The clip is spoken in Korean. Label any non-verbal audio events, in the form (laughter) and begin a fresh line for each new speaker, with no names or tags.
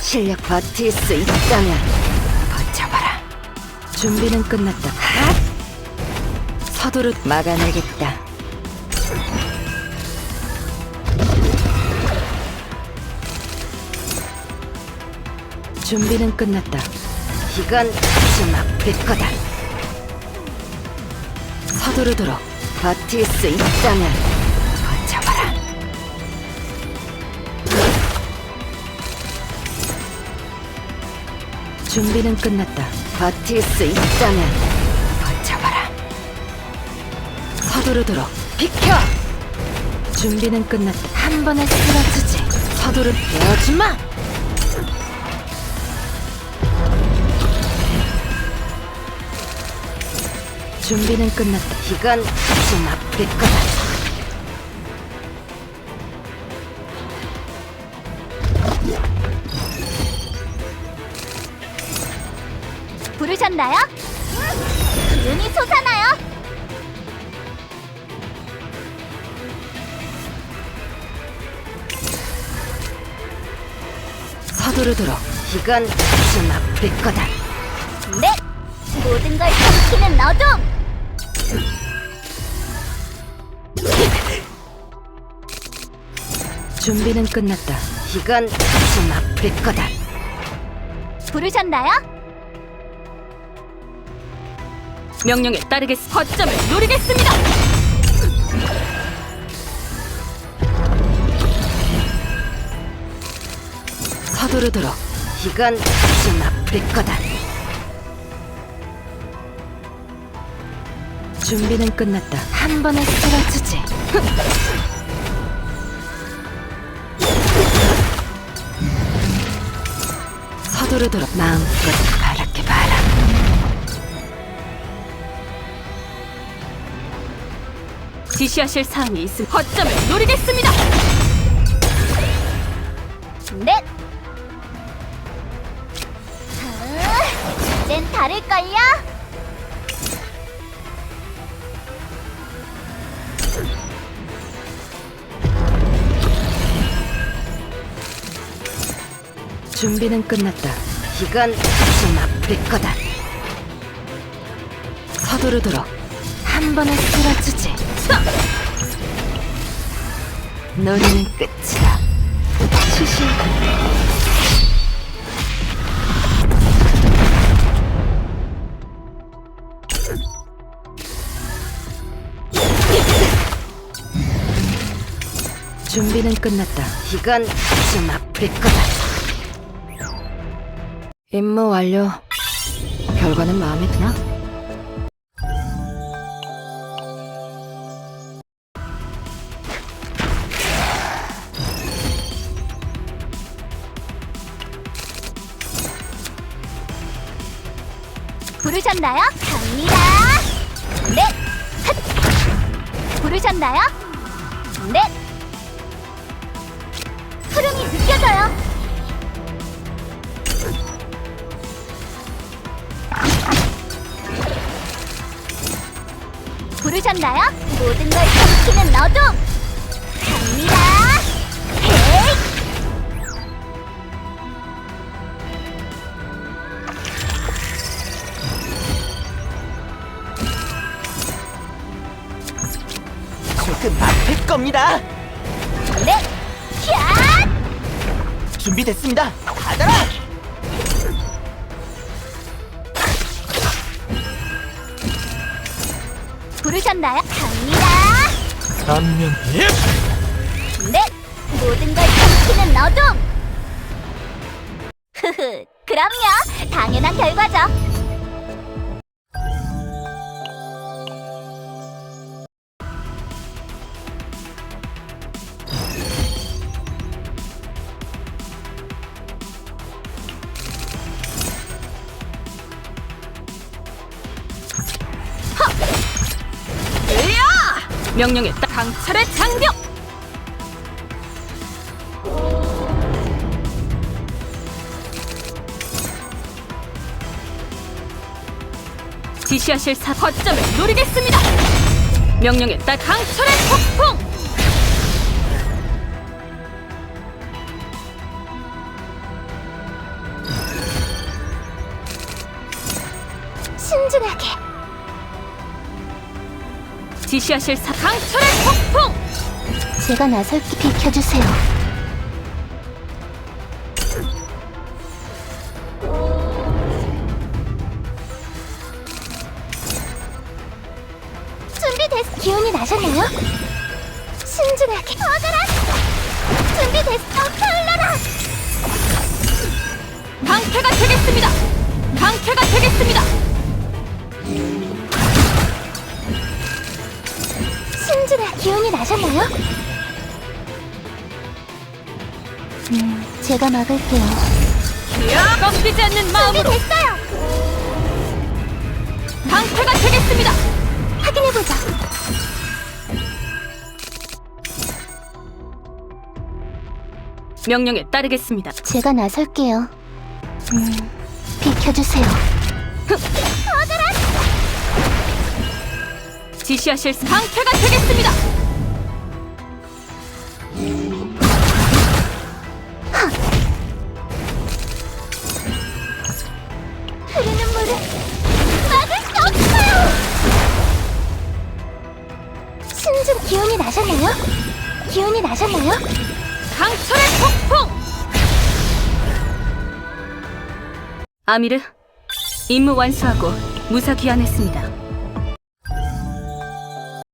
실력 버틸 수 있다면 버텨봐라. 준비는 끝났다. 핫! 서두르 막아내겠다. 준비는 끝났다. 이건 좀 아플 거다. 서두르도록 버틸 수 있다면 준비는 끝났다. 버틸 수 있다면 버텨봐라. 서두르도록 비켜! 준비는 끝났다. 한 번에 쓰러지지. 서두르 베어주마! 준비는 끝났다. 이건 좀 아플 거다.
부르셨나요? 기운이 솟아나요.
서두르도록 이건 좀 아플 거다.
네, 모든 걸 삼키는 어둠.
준비는 끝났다. 이건 좀 아플 거다.
부르셨나요?
명령에 따르겠 거점을 노리겠습니다.
서두르도록 이건 좀 아플 거다. 준비는 끝났다. 한 번에 쓰러지지. 서두르도록 마음껏
지시하실 사항이 있음 거점을 노리겠습니다.
네. 아, 이젠 다를걸요?
준비는 끝났다. 이건 좀 아플 거다. 서두르도록 한 번에 쓰러지지. 노래는 끝이다. 시시. 준비는 끝났다. 이건 좀 아플 거다. 임무 완료. 결과는 마음에 드나?
부르셨나요? 갑니다. 네. 핫. 부르셨나요? 네. 흐름이 느껴져요. 부르셨나요? 모든 걸 삼키는 어둠. 갑니다.
조금 아플 겁니다.
네. 샷.
준비됐습니다. 받아라.
부르셨나요? 갑니다.
안면 예.
네, 모든 걸 삼키는 어둠. (laughs) 흐흐, 그럼요. 당연한 결과죠.
명령에 따 강철의 장벽. 지시하실 사 거점을 노리겠습니다. 명령에 따 강철의 폭풍. 지시하실 사 강철의 폭풍!
제가 나설기 비켜주세요. 준비됐. 기운이 나셨나요? 신중하게. 얻어라. 준비됐어. 타올라라.
강태가 되겠습니다! 강태가 되겠습니다!
제가 막을게요.
야! 꺾이지 않는 마음으로
준비됐어요.
강태가 되겠습니다!
확인해보자.
명령에 따르겠습니다.
제가 나설게요. 음, 비켜주세요.
지시하실 사 강태가 되겠습니다!
기운이 나셨나요?
강철의 폭풍! 아미르, 임무 완수하고 무사 귀환했습니다.